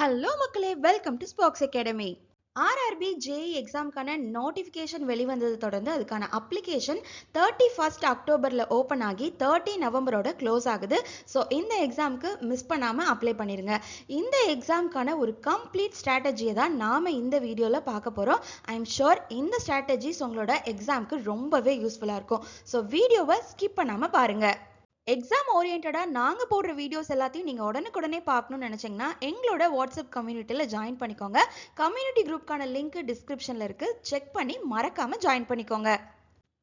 Hello மக்களே. Welcome to Spokes academy R R B J E எக்ஸாம்க்கான notification வெளிவந்தது தொடர்ந்து அதுக்கான அப்ளிகேஷன் தேர்ட்டி ஃபர்ஸ்ட் அக்டோபரில் ஓப்பன் ஆகி தேர்ட்டி நவம்பரோட க்ளோஸ் ஆகுது. ஸோ இந்த எக்ஸாமுக்கு மிஸ் பண்ணாமல் அப்ளை பண்ணிடுங்க இந்த எக்ஸாமுக்கான ஒரு கம்ப்ளீட் ஸ்ட்ராட்டஜியை தான் நாம் இந்த வீடியோவில் பார்க்க போகிறோம் ஐ எம் ஷுர் இந்த ஸ்ட்ராட்டஜிஸ் உங்களோட எக்ஸாமுக்கு ரொம்பவே யூஸ்ஃபுல்லாக இருக்கும். ஸோ வீடியோவை ஸ்கிப் பண்ணாமல் பாருங்கள் எக்ஸாம் ஓரியன்டாக நாங்கள் போடுற வீடியோஸ் எல்லாத்தையும் நீங்கள் உடனுக்குடனே பார்க்கணும்னு நினச்சிங்கன்னா எங்களோட வாட்ஸ்அப் கம்யூனிட்டியில் ஜாயின் பண்ணிக்கோங்க. கம்யூனிட்டி குரூப்க்கான லிங்க் டிஸ்கிரிப்ஷனில் இருக்குது செக் பண்ணி மறக்காமல் ஜாயின் பண்ணிக்கோங்க.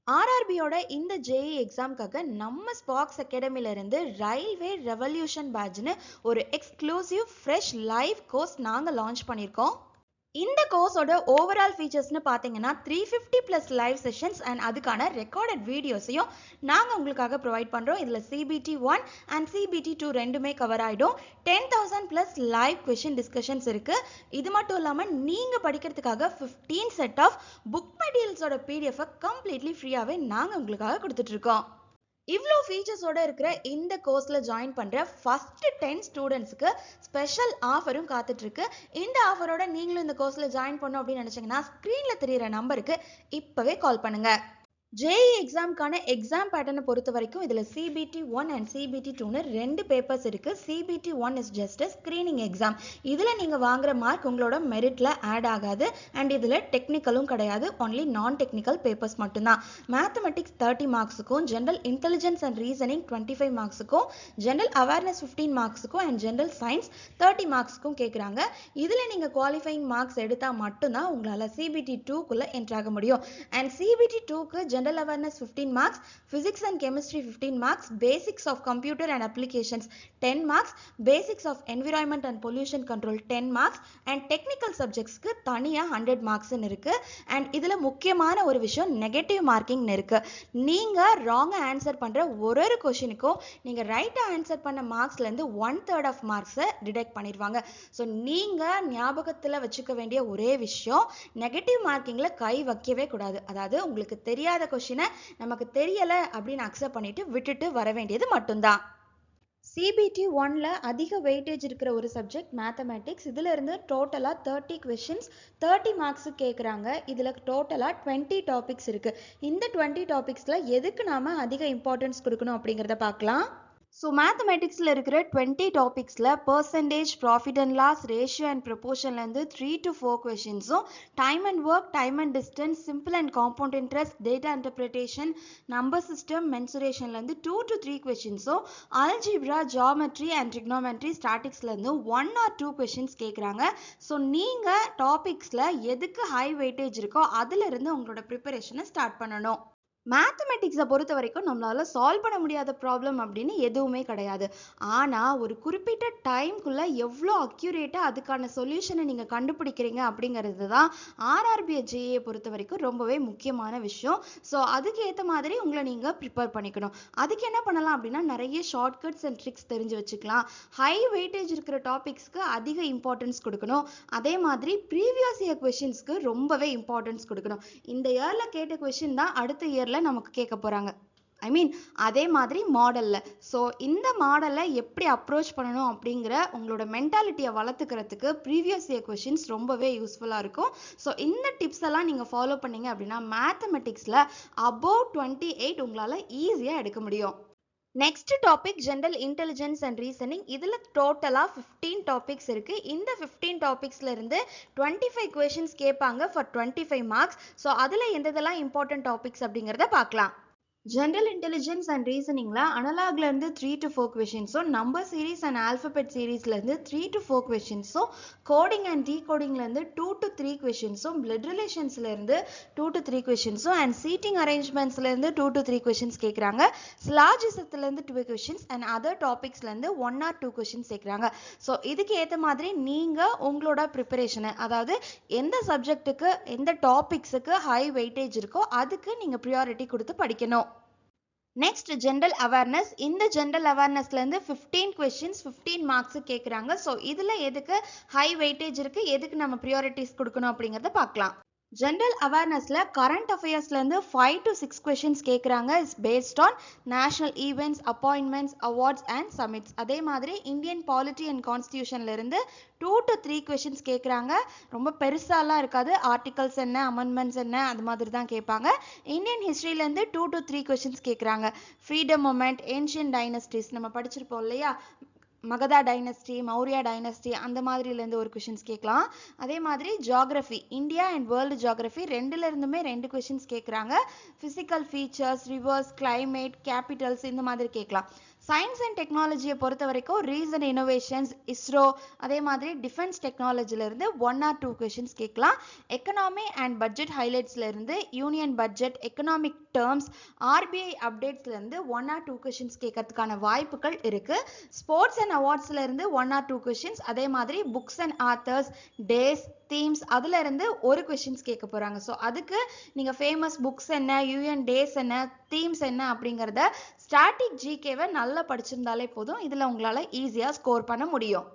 ஆர்ஆர்பியோட இந்த ஜேஇ எக்ஸாம்க்காக நம்ம ஸ்பாக்ஸ் அகாடமிலேருந்து ரயில்வே ரெவல்யூஷன் பேட்ச்னு ஒரு எக்ஸ்க்ளூசிவ் ஃப்ரெஷ் லைவ் கோர்ஸ் நாங்கள் லான்ச் பண்ணியிருக்கோம் இந்த கோர்ஸோட ஓவரால் ஃபீச்சர்ஸ்னு பார்த்தீங்கன்னா three fifty plus live sessions and அதுக்கான ரெக்கார்டட் வீடியோஸையும் நாங்கள் உங்களுக்காக ப்ரொவைட் பண்ணுறோம் இதில் CBT one and CBT two ரெண்டுமே கவர் ஆகிடும் ten thousand plus live question discussions இருக்குது இது மட்டும் இல்லாமல் நீங்கள் படிக்கிறதுக்காக ஃபிஃப்டீன் செட் ஆஃப் புக் மெட்டீரியல்ஸோட பிடிஎஃபை கம்ப்ளீட்லி ஃப்ரீயாகவே நாங்கள் உங்களுக்காக கொடுத்துட்ருக்கோம் இவ்வளோ ஃபீச்சர்ஸோட இருக்கிற இந்த கோர்ஸில் ஜாயின் பண்ணுற ஃபஸ்ட்டு டென் ஸ்டூடெண்ட்ஸுக்கு ஸ்பெஷல் ஆஃபரும் காத்துட்ருக்கு. இந்த ஆஃபரோட நீங்களும் இந்த கோர்ஸில் ஜாயின் பண்ணோம் அப்படின்னு நினச்சிங்கன்னா ஸ்க்ரீனில் தெரிகிற நம்பருக்கு இப்போவே கால் பண்ணுங்கள் ஜேஇ எக்ஸாம்க்கான எக்ஸாம் பேட்டர்னை பொறுத்த வரைக்கும் இதில் சிபிடி ஒன் அண்ட் சிபிடி டூன்னு ரெண்டு பேப்பர்ஸ் இருக்குது CBT one is just a screening exam இதில் நீங்கள் வாங்குற மார்க் உங்களோட மெரிட்டில் ஆட் ஆகாது. அண்ட் இதில் டெக்னிக்கலும் கிடையாது. ஒன்லி நான் டெக்னிக்கல் பேப்பர்ஸ் மட்டும்தான். Mathematics thirty மார்க்ஸுக்கும் general intelligence and reasoning twenty five மார்க்ஸுக்கும் general awareness fifteen மார்க்ஸுக்கும் அண்ட் ஜென்ரல் சயின்ஸ் தேர்ட்டி மார்க்ஸுக்கும் கேட்குறாங்க இதில் நீங்கள் குவாலிஃபைங் மார்க்ஸ் எடுத்தால் மட்டும்தான் உங்களால் சிபிடி டூக்குள்ளே என்ட்ராக முடியும். அண்ட் சிபிடி டூக்கு general general awareness 15 marks physics and chemistry 15 marks basics of computer and applications 10 marks basics of environment and pollution control 10 marks and technical subjectsக்கு தனியா 100 marks இருக்கு. அண்ட் இதுல முக்கியமான ஒரு விஷயம் நெகட்டிவ் மார்க்கிங்னு இருக்கு. நீங்க ராங் ஆன்சர் பண்ற ஒரு ஒரு கொஷினுக்கும் நீங்க ரைட்டாக ஆன்சர் பண்ண மார்க்ஸ்ல இருந்து ஒன் தேர்ட் ஆஃப் மார்க்ஸை டிடெக்ட் பண்ணிடுவாங்க ஸோ நீங்க ஞாபகத்துல வச்சுக்க வேண்டிய ஒரே விஷயம் நெகட்டிவ் மார்க்கிங்ல கை வைக்கவே கூடாது. அதாவது உங்களுக்கு தெரியாத கொஷினை நமக்கு தெரியலை அப்படின்னு அக்செப்ட் பண்ணிட்டு விட்டுட்டு வர வேண்டியது மட்டும்தான். சிபிடி ஒன்ல அதிக வெயிட்டேஜ் இருக்கிற ஒரு சப்ஜெக்ட் மேத்தமேட்டிக்ஸ் இதுல இருந்து டோட்டலா தேர்ட்டி கொஷின்ஸ் தேர்ட்டி மார்க்ஸ் கேட்குறாங்க இதுல டோட்டலா டுவெண்ட்டி டாபிக்ஸ் இருக்கு. இந்த டுவெண்ட்டி டாபிக்ஸ்ல எதுக்கு நாம அதிக இம்பார்ட்டன்ஸ் கொடுக்கணும் அப்படிங்கிறத பார்க்கலாம். ஸோ மேத்தமெட்டிக்ஸில் இருக்கிற twenty டாபிக்ஸில் percentage profit and loss ratio and ப்ரொபோஷன்லேருந்து three to four கொஷின்ஸும் time and work time and distance simple and compound interest data interpretation number system மென்சுரேஷன்லேருந்து two to three கொஷின்ஸும் அல்ஜிப்ரா ஜாமெட்ரி அண்ட் ட்ரிக்னோமெட்ரி ஸ்டாட்டிக்ஸ்லேருந்து one or two questions கேட்குறாங்க so நீங்கள் டாபிக்ஸில் எதுக்கு high weightage இருக்கோ அதிலிருந்து உங்களோட ப்ரிப்பரேஷனை start பண்ணணும். மேத்தமெட்டிக்ஸை பொறுத்த வரைக்கும் நம்மளால் சால்வ் பண்ண முடியாத ப்ராப்ளம் அப்படின்னு எதுவுமே கிடையாது. ஆனால் ஒரு குறிப்பிட்ட டைம்குள்ளே எவ்வளோ அக்யூரேட்டாக அதுக்கான சொல்யூஷனை நீங்கள் கண்டுபிடிக்கிறீங்க அப்படிங்கிறது தான் ஆர்ஆர்பிஐ ஜேஏ பொறுத்த வரைக்கும் ரொம்பவே முக்கியமான விஷயம். ஸோ அதுக்கு ஏற்ற மாதிரி உங்களை நீங்கள் ப்ரிப்பேர் பண்ணிக்கணும். அதுக்கு என்ன பண்ணலாம் அப்படின்னா நிறைய ஷார்ட்கட்ஸ் அண்ட் ட்ரிக்ஸ் தெரிஞ்சு வச்சுக்கலாம். ஹை வெயிட்டேஜ் இருக்கிற டாபிக்ஸ்க்கு அதிக இம்பார்ட்டன்ஸ் கொடுக்கணும். அதே மாதிரி ப்ரீவியஸ் இயர் கொஷின்ஸ்க்கு ரொம்பவே இம்பார்ட்டன்ஸ் கொடுக்கணும். இந்த இயரில் கேட்ட கொஷின் தான் அடுத்த இயரில் நமக்கு கேட்க போகிறாங்க ஐ மீன் அதே மாதிரி மாடலில் ஸோ இந்த மாடலை எப்படி அப்ரோச் பண்ணணும் அப்படிங்கிற உங்களோட மென்டாலிட்டியை வளர்த்துக்கிறதுக்கு ப்ரீவியஸ் இயர் கொஷின்ஸ் ரொம்பவே யூஸ்ஃபுல்லாக இருக்கும். ஸோ இந்த டிப்ஸ் எல்லாம் நீங்கள் ஃபாலோ பண்ணீங்க அப்படின்னா மேத்தமெட்டிக்ஸில் அபவ் டுவெண்ட்டி எயிட் உங்களால் ஈஸியாக எடுக்க முடியும். Next topic general intelligence and reasoning இதில் டோட்டலாக ஃபிஃப்டீன் டாபிக்ஸ் இருக்குது இந்த ஃபிஃப்டீன் டாபிக்ஸ்லேருந்து டுவெண்ட்டி ஃபைவ் கொஷின்ஸ் கேட்பாங்க for twenty five marks so அதில் எந்ததெல்லாம் இம்பார்ட்டன்ட் டாபிக்ஸ் அப்படிங்கிறத பார்க்கலாம். ஜென்ரல் இன்டெலிஜென்ஸ் அண்ட் ரீசனிங்கில் அனலாக்லேருந்து த்ரீ டு ஃபோர் கொஷின்ஸும் நம்பர் சீரீஸ் அண்ட் ஆல்ஃபபெட் சீரீஸ்லேருந்து த்ரீ டு ஃபோர் கொஷின்ஸும் கோடிங் அண்ட் டீ கோடிங்லேருந்து டூ டு த்ரீ கொஷின்ஸும் பிளட் ரிலேஷன்ஸ்லேருந்து டூ டு த்ரீ கொஷின்ஸும் அண்ட் சீட்டிங் அரேஞ்ச்மெண்ட்ஸ்லேருந்து டூ டு த்ரீ கொஷின்ஸ் கேட்குறாங்க ஸ்லாஜிசத்துலேருந்து டூ கொஷின்ஸ் அண்ட் அதர் டாபிக்ஸ்லேருந்து ஒன் ஆர் டூ கொஷின்ஸ் கேட்குறாங்க ஸோ இதுக்கு ஏற்ற மாதிரி நீங்கள் உங்களோட ப்ரிப்பரேஷனை அதாவது எந்த சப்ஜெக்ட்டுக்கு எந்த டாபிக்ஸுக்கு ஹை வெயிட்டேஜ் இருக்கோ அதுக்கு நீங்கள் ப்ரியாரிட்டி கொடுத்து படிக்கணும். நெக்ஸ்ட் ஜென்ரல் அவேர்னஸ் இந்த ஜென்ரல் அவேர்னஸ்லேருந்து ஃபிஃப்டீன் கொஷின்ஸ் ஃபிஃப்டீன் மார்க்ஸு கேட்குறாங்க ஸோ இதில் எதுக்கு ஹை வெயிட்டேஜ் இருக்குது எதுக்கு நம்ம ப்ரியாரிட்டிஸ் கொடுக்கணும் அப்படிங்கிறத பார்க்கலாம். ஜென்ரல் அவேர்னஸ்ல கரண்ட் அஃபேர்ஸ்ல இருந்து ஃபைவ் டு சிக்ஸ் கொஷின்ஸ் கேட்குறாங்க is based on national events appointments awards and summits அதே மாதிரி இந்தியன் பாலிட்டி அண்ட் கான்ஸ்டியூஷன்ல இருந்து டூ டு த்ரீ கொஷின்ஸ் கேட்குறாங்க ரொம்ப பெருசாலாம் இருக்காது. ஆர்டிகல்ஸ் என்ன அமெண்ட்மெண்ட்ஸ் என்ன அது மாதிரி தான் கேட்பாங்க இந்தியன் ஹிஸ்ட்ரியிலேருந்து டூ டு த்ரீ கொஷின்ஸ் கேட்குறாங்க ஃப்ரீடம் மூமெண்ட் ஏன்ஷியன் டைனஸ்டிஸ் நம்ம படிச்சிருப்போம் இல்லையா? மகதா டைனஸ்டி மௌரியா டைனஸ்டி அந்த மாதிரிலேருந்து ஒரு கொஷின்ஸ் கேட்கலாம். அதே மாதிரி geography India and world geography ரெண்டுலேருந்துமே ரெண்டு கொஷின்ஸ் கேட்குறாங்க. Physical features rivers climate capitals இந்த மாதிரி கேட்கலாம். சயின்ஸ் அண்ட் டெக்னாலஜியை பொறுத்த வரைக்கும் ரீசன் இனோவேஷன்ஸ் இஸ்ரோ அதே மாதிரி டிஃபென்ஸ் டெக்னாலஜிலேருந்து ஒன் ஆர் டூ கொஷின்ஸ் கேட்கலாம். Economy and budget ஹைலைட்ஸ்லேருந்து union budget economic terms RBI அப்டேட்ஸ்லேருந்து one or two questions கேட்கறதுக்கான வாய்ப்புகள் இருக்குது ஸ்போர்ட்ஸ் அண்ட் அவார்ட்ஸ்லேருந்து ஒன் ஆர் டூ கொஷின்ஸ் அதே மாதிரி books and authors days themes அதுல இருந்து ஒரு கொஷின்ஸ் கேட்க போறாங்க. ஸோ அதுக்கு நீங்க ஃபேமஸ் புக்ஸ் என்ன யூஎன் டேஸ் என்ன தீம்ஸ் என்ன அப்படிங்கிறத ஸ்டாட்டிக் ஜிகேவை நல்லா படிச்சிருந்தாலே போதும். இதுல உங்களால ஈஸியா ஸ்கோர் பண்ண முடியும்.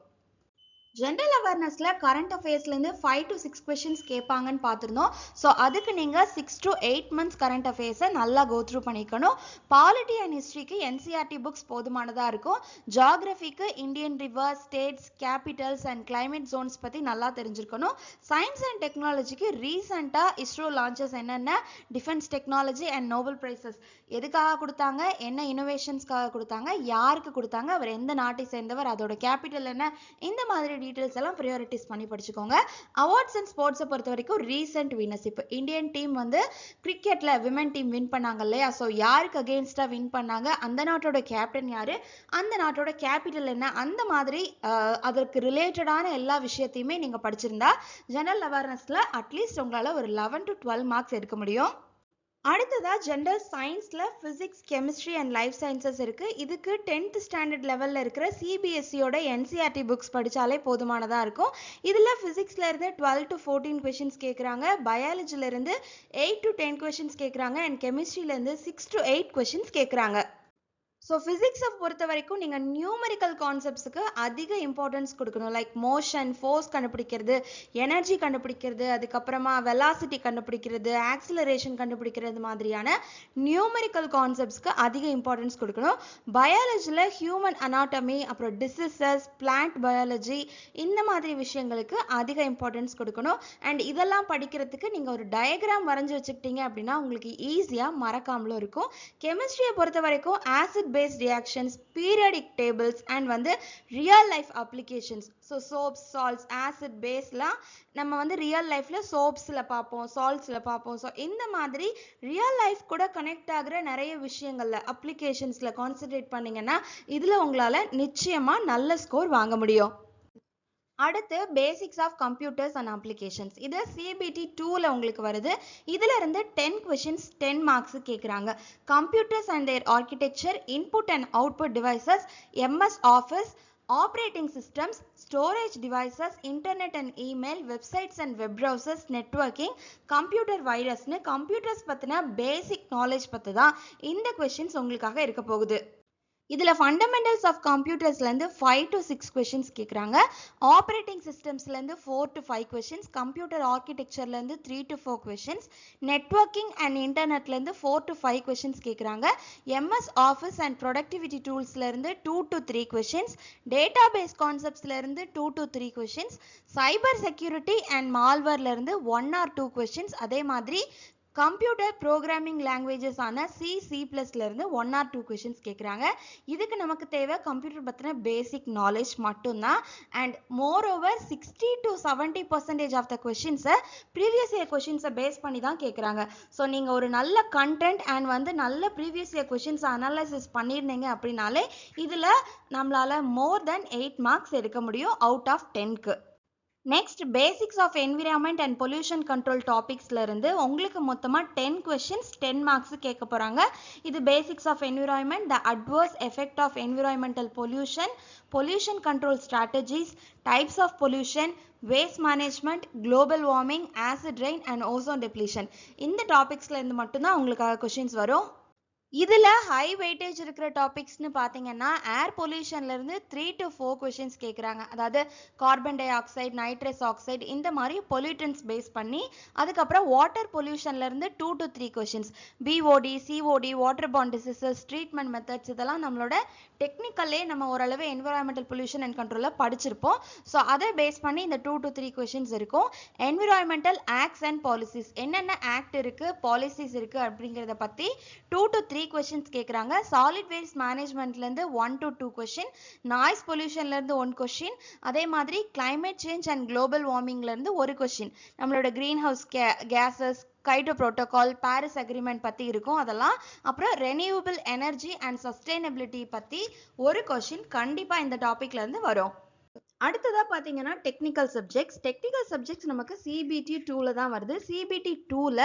ஜென்ரல் அவேர்னஸ்ல கரண்ட் அஃபேர்ஸ்லேருந்து ஃபைவ் டு சிக்ஸ் கொஷின்ஸ் கேட்பாங்கன்னு பார்த்துருந்தோம். ஸோ அதுக்கு நீங்கள் six to eight months current அஃபேர்ஸை நல்லா கோ த்ரூ பண்ணிக்கணும். பாலிட்டி அண்ட் ஹிஸ்ட்ரிக்கு என்சிஆர்டி புக்ஸ் போதுமானதாக இருக்கும். ஜாகிரஃபிக்கு Indian river states capitals and climate zones பற்றி நல்லா தெரிஞ்சிருக்கணும். சயின்ஸ் அண்ட் டெக்னாலஜிக்கு ரீசெண்டாக இஸ்ரோ லான்ச்சஸ் என்னென்ன? Defence technology and Nobel prizes எதுக்காக கொடுத்தாங்க? என்ன இனோவேஷன்ஸ்க்காக கொடுத்தாங்க? யாருக்கு கொடுத்தாங்க? அவர் எந்த நாட்டை சேர்ந்தவர்? அதோட கேபிட்டல் என்ன? இந்த மாதிரி டீட்டெயில்ஸ் எல்லாம் ப்ரியாரிட்டிஸ் பண்ணி படிச்சுக்கோங்க. அவார்ட்ஸ் அண்ட் ஸ்போர்ட்ஸை பொறுத்த வரைக்கும் ரீசெண்ட் வினர்ஸ் இப்போ இந்தியன் டீம் வந்து கிரிக்கெட்டில் விமன் டீம் வின் பண்ணாங்க இல்லையா? ஸோ யாருக்கு அகேன்ஸ்டாக வின் பண்ணாங்க? அந்த நாட்டோட கேப்டன் யாரு? அந்த நாட்டோட கேபிட்டல் என்ன? அந்த மாதிரி அதற்கு ரிலேட்டடான எல்லா விஷயத்தையுமே நீங்கள் படிச்சிருந்தா ஜெனரல் அவேர்னஸில் அட்லீஸ்ட் உங்களால் ஒரு லெவன் டு டுவெல் மார்க்ஸ் எடுக்க முடியும். அடுத்ததாக ஜென்ரல் சயின்ஸில் physics chemistry and life sciences இருக்குது இதுக்கு டென்த் ஸ்டாண்டர்ட் லெவலில் இருக்கிற சிபிஎஸ்சியோட என்சிஆர்டி புக்ஸ் படித்தாலே போதுமானதாக இருக்கும். இதில் ஃபிசிக்ஸில் இருந்து டுவெல் டு ஃபோர்டீன் கொஷின்ஸ் கேட்குறாங்க பயாலஜிலேருந்து எயிட் டு டென் கொஷின்ஸ் கேட்குறாங்க அண்ட் கெமிஸ்ட்ரியிலேருந்து சிக்ஸ் டு எயிட் கொஷின்ஸ் கேட்குறாங்க ஸோ ஃபிசிக்ஸை பொறுத்த வரைக்கும் நீங்கள் நியூமரிக்கல் கான்செப்ட்ஸுக்கு அதிக இம்பார்ட்டன்ஸ் கொடுக்கணும். லைக் மோஷன் ஃபோர்ஸ் கண்டுபிடிக்கிறது எனர்ஜி கண்டுபிடிக்கிறது அதுக்கப்புறமா வெலாசிட்டி கண்டுபிடிக்கிறது ஆக்சிலரேஷன் கண்டுபிடிக்கிறது மாதிரியான நியூமரிக்கல் கான்செப்ட்ஸ்க்கு அதிக இம்பார்ட்டன்ஸ் கொடுக்கணும். பயாலஜியில் ஹியூமன் அனாட்டமி அப்புறம் டிசீசஸ் பிளான்ட் பயாலஜி இந்த மாதிரி விஷயங்களுக்கு அதிக இம்பார்ட்டன்ஸ் கொடுக்கணும். அண்ட் இதெல்லாம் படிக்கிறதுக்கு நீங்கள் ஒரு டயக்ராம் வரைஞ்சி வச்சுக்கிட்டீங்க அப்படின்னா உங்களுக்கு ஈஸியாக மறக்காமலும் இருக்கும். கெமிஸ்ட்ரியை பொறுத்த வரைக்கும் acid based reactions periodic tables and வந்து real life applications so soaps salts acid பேஸ்லாம் நம்ம வந்து ரியல் லைஃப்பில் சோப்ஸில் பார்ப்போம் சால்ட்ஸில் பார்ப்போம். ஸோ இந்த மாதிரி ரியல் லைஃப் கூட கனெக்ட் ஆகிற நிறைய விஷயங்களில் அப்ளிகேஷன்ஸில் கான்சன்ட்ரேட் பண்ணீங்கன்னா இதில் உங்களால் நிச்சயமாக நல்ல ஸ்கோர் வாங்க முடியும். அடுத்து basics of computers and applications இது சிபிடி டூவில் உங்களுக்கு வருது. இதில் இருந்து டென் கொஷின்ஸ் டென் மார்க்ஸ் கேட்குறாங்க computers and their architecture input and output devices MS office operating systems storage devices internet and email websites and web browsers networking computer வைரஸ்னு computers பற்றின basic knowledge பற்றி தான் இந்த கொஷின்ஸ் உங்களுக்காக இருக்க போகுது. இதில் fundamentals of கம்ப்யூட்டர்ஸ்லேருந்து ஃபைவ் டு சிக்ஸ் கொஷின்ஸ் கேட்குறாங்க operating சிஸ்டம்ஸ்லேருந்து four to five questions computer ஆர்கிடெக்சர்லேருந்து three to four questions networking and இன்டர்நெட்லேருந்து four to five questions கேட்குறாங்க MS office and productivity டூல்ஸ்லேருந்து two to three questions database கான்செப்ட்ஸ்லேருந்து two to three questions cyber security and மால்வர்லேருந்து one or two questions அதே மாதிரி computer programming languages ஆன C C ப்ளஸ்லேருந்து one or two questions கேட்குறாங்க இதுக்கு நமக்கு தேவை computer பற்றின பேசிக் நாலேஜ் மட்டும்தான். And more over sixty to seventy percentage of the கொஷின்ஸை previous year கொஷின்ஸை பேஸ் பண்ணி தான் கேட்குறாங்க ஸோ நீங்கள் ஒரு நல்ல கண்டென்ட் அண்ட் வந்து நல்ல ப்ரீவியஸ் இயர் கொஷின்ஸ் அனாலிசிஸ் பண்ணியிருந்தீங்க அப்படின்னாலே இதில் நம்மளால் மோர் தென் எயிட் மார்க்ஸ் எடுக்க முடியும் out of டென்க்கு next basics of environment and pollution control டாபிக்ஸ்ல இருந்து உங்களுக்கு மொத்தமாக டென் கொஷின்ஸ் டென் மார்க்ஸ் கேட்க போகிறாங்க இது basics of environment the adverse effect of environmental pollution pollution control strategies types of pollution waste management global warming acid rain and ozone depletion இந்த டாபிக்ஸ்ல இருந்து மட்டும்தான் உங்களுக்காக கொஷின்ஸ் வரும். இதில் ஹை வெயிட்டேஜ் இருக்கிற டாபிக்ஸ்னு பார்த்தீங்கன்னா ஏர் பொல்யூஷன்லேருந்து த்ரீ டு ஃபோர் கொஷின்ஸ் கேட்குறாங்க அதாவது carbon dioxide nitrous oxide இந்த மாதிரி பொல்யூட்டன்ஸ் பேஸ் பண்ணி அதுக்கப்புறம் water பொல்யூஷன்லேருந்து two to three questions BOD COD water bond diseases treatment methods இதெல்லாம் நம்மளோட டெக்னிக்கல்லே நம்ம ஓரளவு என்விரான்மெண்டல் பொல்யூஷன் அண்ட் கண்ட்ரோலில் படிச்சிருப்போம். ஸோ அதை பேஸ் பண்ணி இந்த டூ டு த்ரீ கொஷின்ஸ் இருக்கும். என்விரான்மெண்டல் ஆக்ட்ஸ் அண்ட் பாலிசிஸ் என்னென்ன ஆக்ட் இருக்குது பாலிசிஸ் இருக்குது அப்படிங்கிறத பற்றி டூ டு த்ரீ கொஷின்ஸ் கேட்குறாங்க solid waste மேனேஜ்மெண்ட்லேருந்து one to two question noise பொல்யூஷன்லேருந்து one question அதே மாதிரி கிளைமேட் சேஞ்ச் அண்ட் குளோபல் வார்மிங்லேருந்து ஒரு கொஷின் நம்மளோட green house K gases Kyoto protocol Paris agreement பற்றி இருக்கும் அதெல்லாம். அப்புறம் ரெனியூவபிள் எனர்ஜி அண்ட் சஸ்டைனபிலிட்டி பற்றி ஒரு கொஷின் கண்டிப்பாக இந்த டாப்பிக்லேருந்து வரும். அடுத்ததாக பார்த்தீங்கன்னா டெக்னிக்கல் சப்ஜெக்ட்ஸ் டெக்னிக்கல் சப்ஜெக்ட்ஸ் நமக்கு சிபிடி டூவில் தான் வருது. சிபிடி டூவில்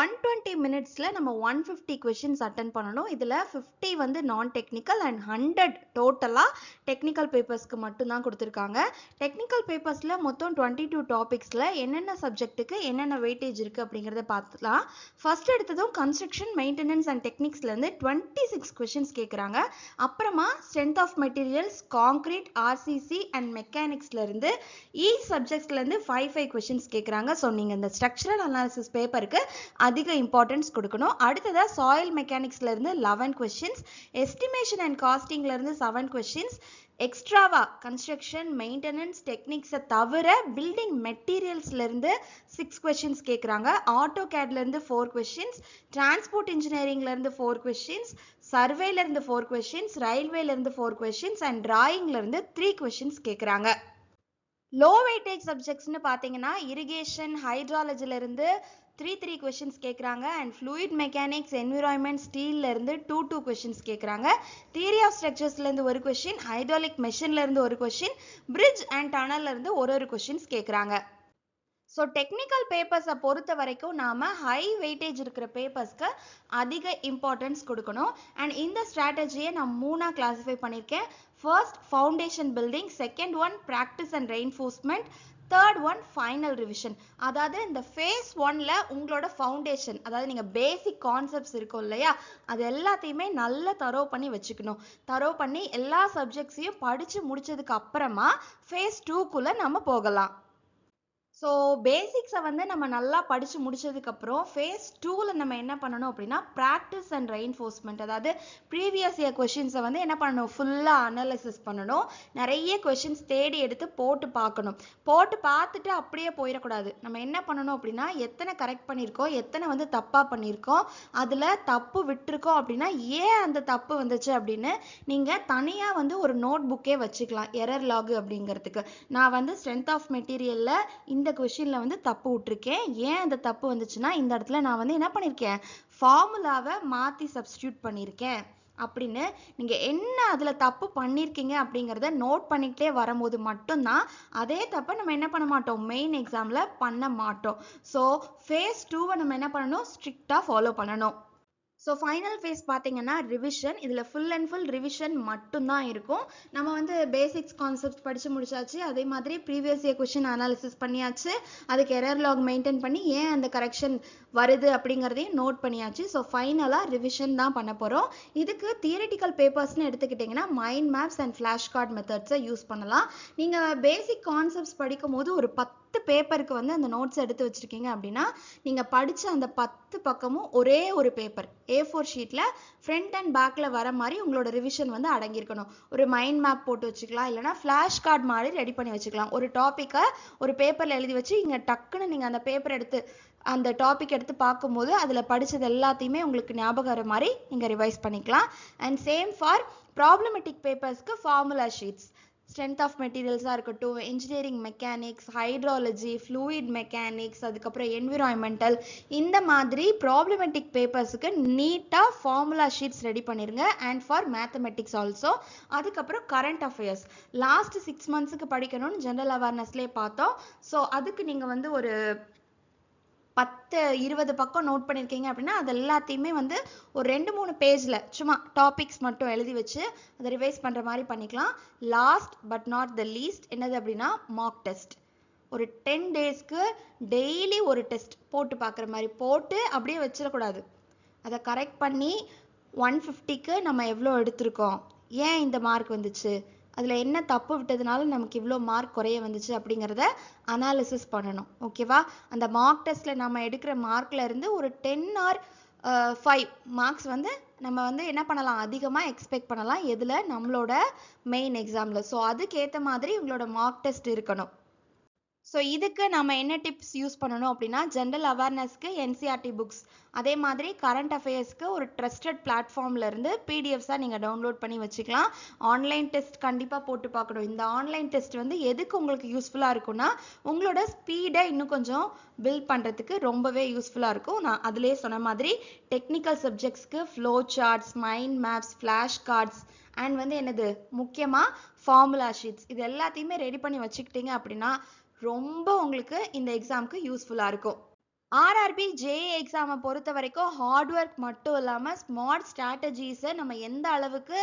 ஒன் டுவெண்ட்டி மினிட்ஸில் நம்ம ஒன் ஃபிஃப்டி கொஷின்ஸ் அட்டன் பண்ணணும். இதில் ஃபிஃப்டி வந்து நான் டெக்னிக்கல் அண்ட் ஹண்ட்ரட் டோட்டலாக டெக்னிக்கல் பேப்பர்ஸ்க்கு மட்டும்தான் கொடுத்துருக்காங்க. டெக்னிக்கல் பேப்பர்ஸில் மொத்தம் டுவெண்ட்டி டூ டாபிக்ஸில் என்னென்ன சப்ஜெக்ட்டுக்கு என்னென்ன வெயிட்டேஜ் இருக்குது அப்படிங்கிறத பார்த்துலாம் ஃபர்ஸ்ட் எடுத்ததும் கன்ஸ்ட்ரக்ஷன் மெயின்டெனன்ஸ் அண்ட் டெக்னிக்ஸ்லேருந்து டுவெண்ட்டி சிக்ஸ் கொஷின்ஸ் கேட்குறாங்க அப்புறமா strength of materials concrete RCC and mech மெக்கானிக்ஸ்லேருந்து each சப்ஜெக்ட்ஸ்லேருந்து ஃபைவ் ஃபைவ் கொஷின்ஸ் கேட்குறாங்க ஸோ நீங்கள் இந்த ஸ்ட்ரக்சரல் அனாலிசிஸ் பேப்பருக்கு அதிக இம்பார்ட்டன்ஸ் கொடுக்கணும். அடுத்ததாக சாயில் மெக்கானிக்ஸ்லேருந்து லெவன் கொஷின்ஸ் எஸ்டிமேஷன் அண்ட் காஸ்டிங்லேருந்து செவன் கொஷின்ஸ் எக்ஸ்ட்ராவா கன்ஸ்ட்ரக்ஷன் மெயின்டெனன்ஸ் டெக்னிக்ஸை தவிர பில்டிங் மெட்டீரியல்ஸ்லேருந்து சிக்ஸ் கொஷின்ஸ் கேட்குறாங்க ஆட்டோ கேட்லேருந்து ஃபோர் கொஷின்ஸ் டிரான்ஸ்போர்ட் இன்ஜினியரிங்லேருந்து ஃபோர் கொஷின்ஸ் சர்வேலேருந்து ஃபோர் கொஷின்ஸ் ரயில்வேலேருந்து ஃபோர் கொஷின்ஸ் அண்ட் டிராயிங்லேருந்து த்ரீ கொஷின்ஸ் கேட்குறாங்க லோ வெயிட்டேஜ் சப்ஜெக்ட்ஸ்னு பார்த்தீங்கன்னா இரிகேஷன் ஹைட்ராலஜிலேருந்து த்ரீ த்ரீ கொஷின்ஸ் கேட்குறாங்க அண்ட் ஃப்ளூயிட் மெக்கானிக்ஸ் என்விரான்மெண்ட் ஸ்டீல்லேருந்து டூ டூ கொஷின்ஸ் கேட்குறாங்க தியரி ஆஃப் ஸ்ட்ரக்சர்ஸ்லேருந்து ஒரு கொஷின் ஹைட்ராலிக் மெஷின்லேருந்து ஒரு கொஷின் பிரிட்ஜ் அண்ட் டனல்லேருந்து ஒரு ஒரு கொஷின்ஸ் கேட்குறாங்க ஸோ டெக்னிக்கல் பேப்பர்ஸை பொறுத்த வரைக்கும் நாம் ஹை வெயிட்டேஜ் இருக்கிற பேப்பர்ஸ்க்கு அதிக இம்பார்ட்டன்ஸ் கொடுக்கணும். அண்ட் இந்த ஸ்ட்ராட்டஜியை நான் மூணாக கிளாஸிஃபை பண்ணியிருக்கேன். First foundation building second one practice and reinforcement third one final revision அதாவது இந்த ஃபேஸ் ஒன்ல உங்களோட ஃபவுண்டேஷன் அதாவது நீங்கள் பேசிக் கான்செப்ட்ஸ் இருக்கும் இல்லையா? அது எல்லாத்தையுமே நல்லா தரோ பண்ணி வச்சுக்கணும். தரோ பண்ணி எல்லா சப்ஜெக்ட்ஸையும் படித்து முடிச்சதுக்கு அப்புறமா ஃபேஸ் டூக்குள்ளே நம்ம போகலாம். ஸோ பேசிக்ஸை வந்து நம்ம நல்லா படித்து முடிச்சதுக்கப்புறம் ஃபேஸ் டூவில் நம்ம என்ன பண்ணணும் அப்படின்னா ப்ராக்டிஸ் அண்ட் ரெயின்ஃபோர்ஸ்மெண்ட் அதாவது ப்ரீவியஸ் இயர் கொஷின்ஸை வந்து என்ன பண்ணணும்? ஃபுல்லாக அனாலிசிஸ் பண்ணணும். நிறைய கொஷின்ஸ் தேடி எடுத்து போட்டு பார்க்கணும். போட்டு பார்த்துட்டு அப்படியே போயிடக்கூடாது. நம்ம என்ன பண்ணணும் அப்படின்னா எத்தனை கரெக்ட் பண்ணியிருக்கோம்? எத்தனை வந்து தப்பாக பண்ணியிருக்கோம்? அதில் தப்பு விட்டுருக்கோம் அப்படின்னா ஏன் அந்த தப்பு வந்துச்சு அப்படின்னு நீங்கள் தனியாக வந்து ஒரு நோட் புக்கே வச்சுக்கலாம். எரர் லாக் அப்படிங்கிறதுக்கு. நான் வந்து ஸ்ட்ரென்த் ஆஃப் மெட்டீரியலில் இந்த கொஷினில் வந்து தப்பு விட்டுருக்கேன். ஏன் அந்த தப்பு வந்துச்சுன்னா இந்த இடத்துல நான் வந்து என்ன பண்ணியிருக்கேன் ஃபார்முலாவை மாற்றி சப்ஸ்டியூட் பண்ணியிருக்கேன் அப்படின்னு நீங்கள் என்ன அதில் தப்பு பண்ணியிருக்கீங்க அப்படிங்கிறத நோட் பண்ணிக்கிட்டே வரும்போது மட்டும்தான் அதே தப்பை நம்ம என்ன பண்ண மாட்டோம்? மெயின் எக்ஸாமில் பண்ண மாட்டோம். ஸோ ஃபேஸ் டூவை நம்ம என்ன பண்ணணும்? ஸ்ட்ரிக்டாக ஃபாலோ பண்ணணும். ஸோ ஃபைனல் ஃபேஸ் பார்த்தீங்கன்னா ரிவிஷன் இதில் ஃபுல் அண்ட் ஃபுல் ரிவிஷன் மட்டும்தான் இருக்கும். நம்ம வந்து பேசிக்ஸ் கான்செப்ட் படித்து முடிச்சாச்சு. அதே மாதிரி ப்ரீவியஸ் இயர் கொஷின் அனாலிசிஸ் பண்ணியாச்சு. அதுக்கு எரர் லாக் மெயின்டைன் பண்ணி ஏன் அந்த கரெக்ஷன் வருது அப்படிங்கிறதையும் நோட் பண்ணியாச்சு. ஸோ ஃபைனலாக ரிவிஷன் தான் பண்ண போகிறோம் இதுக்கு தியரிட்டிக்கல் பேப்பர்ஸ்னு எடுத்துக்கிட்டிங்கன்னா mind maps and flash card மெத்தட்ஸை use பண்ணலாம். நீங்கள் பேசிக் கான்செப்ட்ஸ் படிக்கும் போது ஒரு பத்து பேப்பருக்கு வந்து அந்த நோட்ஸ் எடுத்து வச்சுருக்கீங்க அப்படின்னா நீங்கள் படித்த அந்த பத்து பக்கமும் ஒரே ஒரு பேப்பர் ஏ ஃபோர் ஷீட்டில் ஃப்ரண்ட் அண்ட் பேக்கில் வர மாதிரி உங்களோட ரிவிஷன் வந்து அடங்கியிருக்கணும். ஒரு மைண்ட் மேப் போட்டு வச்சுக்கலாம் இல்லைனா ஃப்ளாஷ் கார்டு மாதிரி ரெடி பண்ணி வச்சுக்கலாம். ஒரு டாப்பிக்கை ஒரு பேப்பரில் எழுதி வச்சு இங்கே டக்குன்னு நீங்கள் அந்த பேப்பர் எடுத்து அந்த டாபிக் எடுத்து பார்க்கும்போது அதில் படித்தது எல்லாத்தையுமே உங்களுக்கு ஞாபகம் வர மாதிரி நீங்கள் ரிவைஸ் பண்ணிக்கலாம். அண்ட் சேம் ஃபார் ப்ராப்ளமெட்டிக் பேப்பர்ஸ்க்கு ஃபார்முலா ஷீட்ஸ் ஸ்ட்ரென்த் ஆஃப் மெட்டீரியல்ஸாக இருக்கட்டும் engineering mechanics hydrology fluid mechanics அதுக்கப்புறம் என்விரான்மெண்டல் இந்த மாதிரி ப்ராப்ளமெட்டிக் பேப்பர்ஸுக்கு நீட்டாக ஃபார்முலா ஷீட்ஸ் ரெடி பண்ணிடுங்க அண்ட் ஃபார் மேத்தமெட்டிக்ஸ் ஆல்சோ அதுக்கப்புறம் கரண்ட் அஃபேர்ஸ் லாஸ்ட் சிக்ஸ் மந்த்ஸுக்கு படிக்கணும்னு ஜென்ரல் அவேர்னஸ்லேயே பார்த்தோம். ஸோ அதுக்கு நீங்கள் வந்து ஒரு பத்து இருபது பக்கம் நோட் பண்ணியிருக்கீங்க அப்படின்னா அது எல்லாத்தையுமே வந்து ஒரு ரெண்டு மூணு பேஜில் சும்மா டாபிக்ஸ் மட்டும் எழுதி வச்சு அதை ரிவைஸ் பண்ணுற மாதிரி பண்ணிக்கலாம். Last but not the least என்னது அப்படின்னா மாக் டெஸ்ட் ஒரு டென் டேஸ்க்கு டெய்லி ஒரு டெஸ்ட் போட்டு பார்க்குற மாதிரி போட்டு அப்படியே வச்சிடக்கூடாது. அதை கரெக்ட் பண்ணி ஒன் ஃபிஃப்டிக்கு நம்ம எவ்வளோ எடுத்திருக்கோம்? ஏன் இந்த மார்க் வந்துச்சு? அதில் என்ன தப்பு விட்டதுனால நமக்கு இவ்வளோ மார்க் குறைய வந்துச்சு அப்படிங்கிறத அனாலிசிஸ் பண்ணணும். ஓகேவா அந்த மார்க் டெஸ்ட்டில் நம்ம எடுக்கிற மார்க்கில் இருந்து ஒரு டென் ஆர் ஃபைவ் மார்க்ஸ் வந்து நம்ம வந்து என்ன பண்ணலாம்? அதிகமாக எக்ஸ்பெக்ட் பண்ணலாம். எதில்? நம்மளோட மெயின் எக்ஸாமில் ஸோ அதுக்கேற்ற மாதிரி உங்களோட மார்க் டெஸ்ட் இருக்கணும். ஸோ இதுக்கு நம்ம என்ன டிப்ஸ் யூஸ் பண்ணணும் அப்படின்னா ஜென்ரல் அவேர்னஸ்க்கு என்சிஆர்டி புக்ஸ் அதே மாதிரி கரண்ட் அஃபேர்ஸ்க்கு ஒரு ட்ரஸ்டட் பிளாட்ஃபார்ம்ல இருந்து பிடிஎஃப்ஸாக நீங்கள் டவுன்லோட் பண்ணி வச்சுக்கலாம். ஆன்லைன் டெஸ்ட் கண்டிப்பாக போட்டு பார்க்கணும். இந்த ஆன்லைன் டெஸ்ட் வந்து எதுக்கு உங்களுக்கு யூஸ்ஃபுல்லாக இருக்கும்னா உங்களோட ஸ்பீடை இன்னும் கொஞ்சம் பில்ட் பண்ணுறதுக்கு ரொம்பவே யூஸ்ஃபுல்லாக இருக்கும். நான் அதிலே சொன்ன மாதிரி technical சப்ஜெக்ட்ஸ்க்கு flow charts mind maps flash cards and வந்து என்னது? முக்கியமாக ஃபார்முலா ஷீட்ஸ் இது எல்லாத்தையுமே ரெடி பண்ணி வச்சுக்கிட்டீங்க அப்படின்னா ரொம்ப உங்களுக்கு இந்த எக்ஸாமுக்கு யூஸ்ஃபுல்லாக இருக்கும். ஆர்ஆர்பி ஜேஏ எக்ஸாமை பொறுத்த வரைக்கும் ஹார்ட் ஒர்க் மட்டும் இல்லாமல் ஸ்மார்ட் ஸ்ட்ராட்டஜிஸை நம்ம எந்த அளவுக்கு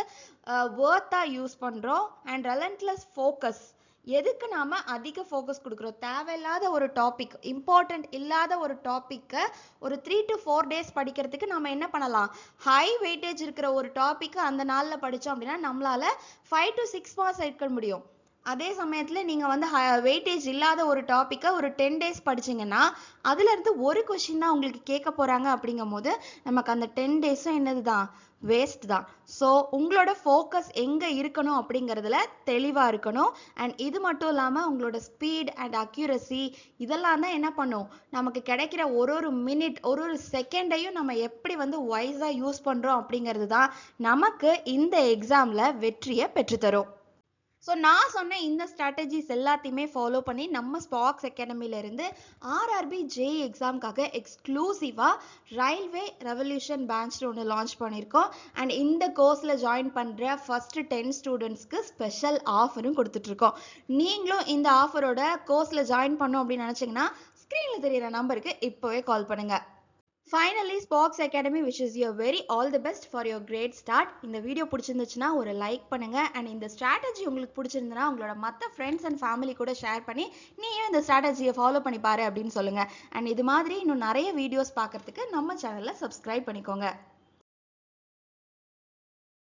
ஒர்த்தாக யூஸ் பண்ணுறோம் அண்ட் ரெலண்ட்லெஸ் ஃபோக்கஸ் எதுக்கு நாம அதிக ஃபோக்கஸ் கொடுக்குறோம்? தேவையில்லாத ஒரு டாபிக் இம்பார்ட்டன்ட் இல்லாத ஒரு டாப்பிக்கை ஒரு த்ரீ டு ஃபோர் டேஸ் படிக்கிறதுக்கு நம்ம என்ன பண்ணலாம்? ஹை வெயிட்டேஜ் இருக்கிற ஒரு டாப்பிக்கை அந்த நாளில் படித்தோம் அப்படின்னா நம்மளால ஃபைவ் டு சிக்ஸ் மார்க்ஸ் எடுக்க முடியும். அதே சமயத்தில் நீங்கள் வந்து வெயிட்டேஜ் இல்லாத ஒரு டாப்பிக்கை ஒரு டென் டேஸ் படிச்சிங்கன்னா அதுலேருந்து ஒரு கொஷின் தான் உங்களுக்கு கேட்க போகிறாங்க அப்படிங்கும் போது நமக்கு அந்த டென் டேஸும் என்னது தான்? வேஸ்ட் தான். ஸோ உங்களோட ஃபோக்கஸ் எங்கே இருக்கணும் அப்படிங்கிறதுல தெளிவாக இருக்கணும். அண்ட் இது மட்டும் இல்லாமல் உங்களோட ஸ்பீட் அண்ட் அக்யூரசி இதெல்லாம் தான் என்ன பண்ணும்? நமக்கு கிடைக்கிற ஒரு ஒரு மினிட் ஒரு ஒரு செகண்டையும் நம்ம எப்படி வந்து வைஸாக யூஸ் பண்ணுறோம் அப்படிங்கிறது தான் நமக்கு இந்த எக்ஸாமில் வெற்றியை பெற்றுத்தரும். ஸோ நான் சொன்ன இந்த ஸ்ட்ராட்டஜிஸ் எல்லாத்தையுமே ஃபாலோ பண்ணி நம்ம ஸ்பாக்ஸ் அகாடமிலேருந்து ஆர்ஆர்பி ஜே எக்ஸாம்க்காக எக்ஸ்க்ளூசிவாக ரயில்வே ரெவல்யூஷன் பேட்ச் ஒன்று லான்ச் பண்ணியிருக்கோம் அண்ட் இந்த கோர்ஸில் ஜாயின் பண்ணுற ஃபஸ்ட்டு டென் ஸ்டூடெண்ட்ஸ்க்கு ஸ்பெஷல் ஆஃபரும் கொடுத்துட்ருக்கோம். நீங்களும் இந்த ஆஃபரோட கோர்ஸில் ஜாயின் பண்ணோம் அப்படின்னு நினச்சிங்கன்னா ஸ்க்ரீனில் தெரியிற நம்பருக்கு இப்போவே கால் பண்ணுங்கள் finally Spox academy wishes you very all the best for your great start இந்த வீடியோ பிடிச்சிருந்துச்சுன்னா ஒரு லைக் பண்ணுங்க. அண்ட் இந்த ஸ்ட்ராட்டஜி உங்களுக்கு பிடிச்சிருந்துன்னா உங்களோட மற்ற ஃப்ரெண்ட்ஸ் அண்ட் ஃபேமிலி கூட ஷேர் பண்ணி நீயும் இந்த ஸ்ட்ராட்டஜியை ஃபாலோ பண்ணி பாரு அப்படின்னு சொல்லுங்க. அண்ட் இது மாதிரி இன்னும் நிறைய வீடியோஸ் பார்க்கறதுக்கு நம்ம சேனலை சப்ஸ்கிரைப் பண்ணிக்கோங்க.